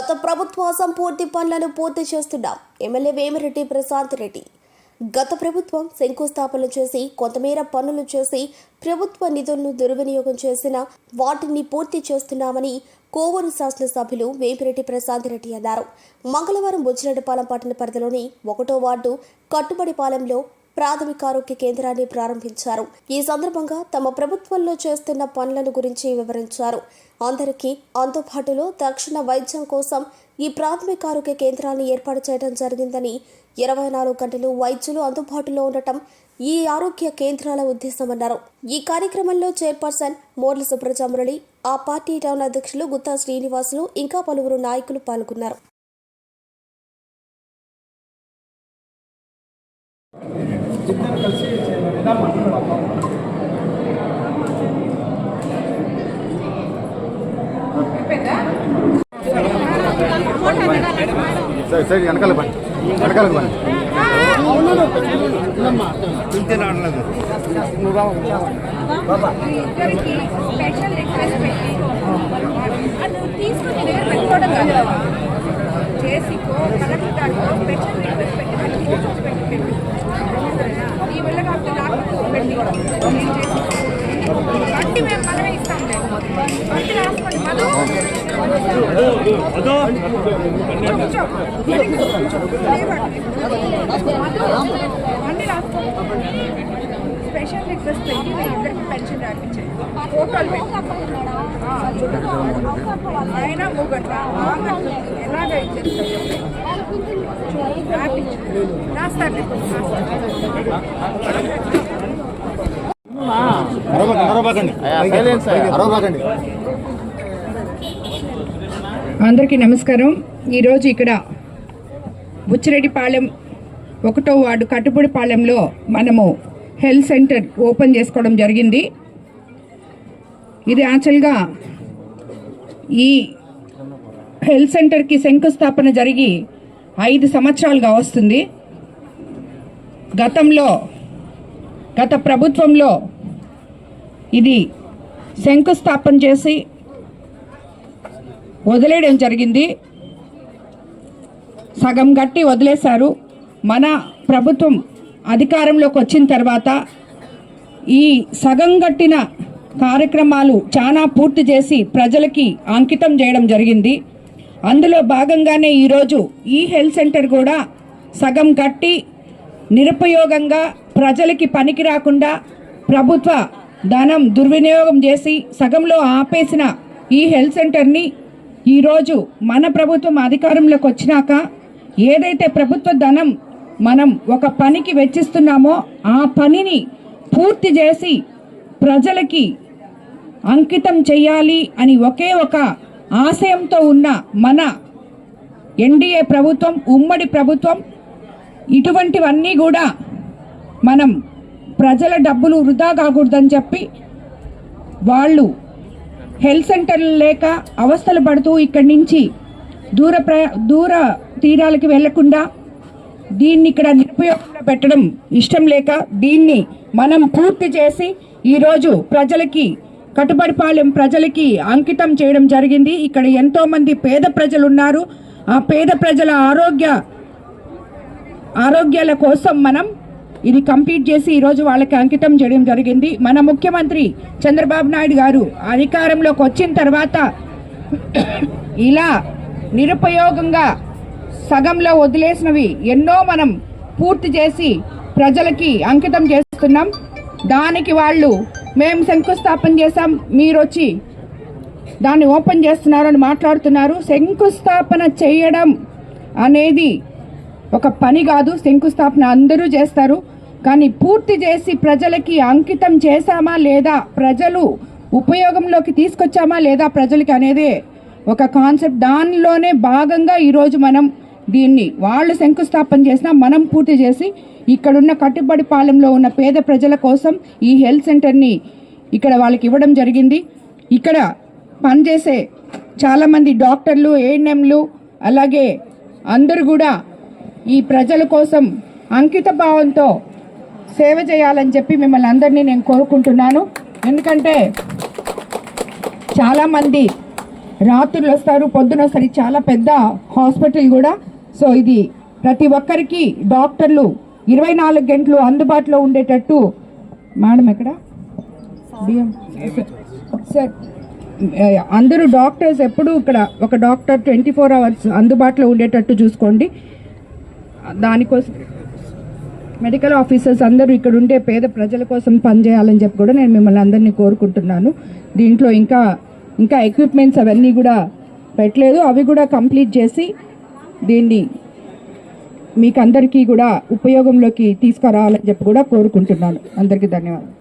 గత ప్రభుత్వ అసంపూర్తి పనులను పూర్తి చేస్తున్నాం. ఎమ్మెల్యే వేమిరెడ్డి ప్రశాంత్ రెడ్డి. గత ప్రభుత్వం శంకుస్థాపన చేసి కొంతమేర పనులు చేసి ప్రభుత్వ నిధులను దుర్వినియోగం చేసిన వాటిని పూర్తి చేస్తున్నామని కోవూరు శాసనసభ్యులు వేమిరెడ్డి ప్రశాంత్ రెడ్డి అన్నారు. మంగళవారం బుచ్చిరెడ్డిపాలెం పట్టణ పరిధిలోని ఒకటో వార్డు కట్టుబడిపాలెంలో ప్రాథమిక ఆరోగ్య కేంద్రాన్ని ప్రారంభించారు. ఈ సందర్భంగా తమ ప్రభుత్వంలో చేస్తున్న పనులను గురించి వివరించారు. అందరికీ అందుబాటులో తక్షణ వైద్యం కోసం ఈ ప్రాథమిక ఆరోగ్య కేంద్రాన్ని ఏర్పాటు చేయడం జరిగిందని ఇరవై నాలుగు గంటలు వైద్యులు అందుబాటులో ఉండటం ఈ ఆరోగ్య కేంద్రాల ఉద్దేశమన్నారు. ఈ కార్యక్రమంలో చైర్పర్సన్ మోర్ల సుబ్రజామురళి ఆ పార్టీ టౌన్ అధ్యక్షులు గుత్తా శ్రీనివాసులు ఇంకా పలువురు నాయకులు పాల్గొన్నారు. ಸರಿ ಸರಿ ಅನಕಾಲ ಬನ್ನಿ ಅನಕಾಲ ಬನ್ನಿ ಚಿಂತೆ ಮಾಡಲ್ಲ ಬಾಬಾ బండి మేము మనమే ఇస్తాం రాసుకోండి మధు స్పెషల్ రిక్వెస్ట్ పెట్టి వీళ్ళిద్దరికి పెన్షన్ రాపించండి. ఫోటోలు పెట్టి. ఆయన మూగట్ల? ఎలాగ ఇచ్చేస్తారు? రాపించు. రాస్తారు అందరికీ నమస్కారం. ఈరోజు ఇక్కడ బుచ్చిరెడ్డిపాలెం ఒకటో వార్డు కట్టుబడిపాలెంలో మనము హెల్త్ సెంటర్ ఓపెన్ చేసుకోవడం జరిగింది. ఇది యాక్చువల్గా ఈ హెల్త్ సెంటర్కి శంకుస్థాపన జరిగి ఐదు సంవత్సరాలుగా వస్తుంది. గతంలో గత ప్రభుత్వంలో ఇది శంకుస్థాపన చేసి వదిలేయడం జరిగింది. సగం గట్టి వదిలేశారు. మన ప్రభుత్వం అధికారంలోకి వచ్చిన తర్వాత ఈ సగం గట్టిన కార్యక్రమాలు చాలా పూర్తి చేసి ప్రజలకి అంకితం చేయడం జరిగింది. అందులో భాగంగానే ఈరోజు ఈ హెల్త్ సెంటర్ కూడా సగం కట్టి నిరుపయోగంగా ప్రజలకి పనికి రాకుండా ప్రభుత్వ ధనం దుర్వినియోగం చేసి సగంలో ఆపేసిన ఈ హెల్త్ సెంటర్ని ఈరోజు మన ప్రభుత్వం అధికారంలోకి వచ్చినాక ఏదైతే ప్రభుత్వ ధనం మనం ఒక పనికి వెచ్చిస్తున్నామో ఆ పనిని పూర్తి చేసి ప్రజలకి అంకితం చేయాలి అని ఒకే ఒక ఆశయంతో ఉన్న మన ఎన్డీఏ ప్రభుత్వం ఉమ్మడి ప్రభుత్వం ఇటువంటివన్నీ కూడా మనం ప్రజల డబ్బులు వృధా కాకూడదని చెప్పి వాళ్ళు హెల్త్ సెంటర్లు లేక అవస్థలు పడుతూ ఇక్కడి నుంచి దూర ప్ర దూర తీరాలకి వెళ్ళకుండా దీన్ని ఇక్కడ నిరుపయోగంలో పెట్టడం ఇష్టం లేక దీన్ని మనం పూర్తి చేసి ఈరోజు ప్రజలకి కట్టుబడిపాలెం ప్రజలకి అంకితం చేయడం జరిగింది. ఇక్కడ ఎంతోమంది పేద ప్రజలు ఉన్నారు ఆ పేద ప్రజల ఆరోగ్య ఆరోగ్యాల కోసం మనం ఇది కంప్లీట్ చేసి ఈరోజు వాళ్ళకి అంకితం చేయడం జరిగింది. మన ముఖ్యమంత్రి చంద్రబాబు నాయుడు గారు అధికారంలోకి వచ్చిన తర్వాత ఇలా నిరుపయోగంగా సగంలో వదిలేసినవి ఎన్నో మనం పూర్తి చేసి ప్రజలకి అంకితం చేస్తున్నాం. దానికి వాళ్ళు మేము శంకుస్థాపన చేసాం మీరు వచ్చి దాన్ని ఓపెన్ చేస్తున్నారని మాట్లాడుతున్నారు. శంకుస్థాపన చేయడం అనేది ఒక పని కాదు. శంకుస్థాపన అందరూ చేస్తారు. కానీ పూర్తి చేసి ప్రజలకి అంకితం చేశామా లేదా ప్రజలు ఉపయోగంలోకి తీసుకొచ్చామా లేదా ప్రజలకి అనేది ఒక కాన్సెప్ట్. దానిలోనే భాగంగా ఈరోజు మనం దీన్ని వాళ్ళు శంకుస్థాపన చేసినా మనం పూర్తి చేసి ఇక్కడున్న కట్టుబడి పాలెంలో ఉన్న పేద ప్రజల కోసం ఈ హెల్త్ సెంటర్ని ఇక్కడ వాళ్ళకి ఇవ్వడం జరిగింది. ఇక్కడ పనిచేసే చాలామంది డాక్టర్లు ఏఎన్ఎంలు అలాగే అందరూ కూడా ఈ ప్రజల కోసం అంకిత భావంతో సేవ చేయాలని చెప్పి మిమ్మల్ని అందరినీ నేను కోరుకుంటున్నాను. ఎందుకంటే చాలామంది రాత్రులు వస్తారు పొద్దున వస్తారు. చాలా పెద్ద హాస్పిటల్ కూడా. సో ఇది ప్రతి ఒక్కరికి డాక్టర్లు ఇరవై నాలుగు గంటలు అందుబాటులో ఉండేటట్టు. మేడం ఎక్కడ? సార్ అందరూ డాక్టర్స్ ఎప్పుడు ఇక్కడ ఒక డాక్టర్ ట్వంటీ ఫోర్ అవర్స్ అందుబాటులో ఉండేటట్టు చూసుకోండి. దానికోసం మెడికల్ ఆఫీసర్స్ అందరూ ఇక్కడ ఉండే పేద ప్రజల కోసం పనిచేయాలని చెప్పి కూడా నేను మిమ్మల్ని అందరినీ కోరుకుంటున్నాను. దీంట్లో ఇంకా ఇంకా ఎక్విప్మెంట్స్ అవన్నీ కూడా పెట్టలేదు. అవి కూడా కంప్లీట్ చేసి దీన్ని మీకు అందరికీ కూడా ఉపయోగంలోకి తీసుకురావాలని చెప్పి కూడా కోరుకుంటున్నాను. అందరికీ ధన్యవాదాలు.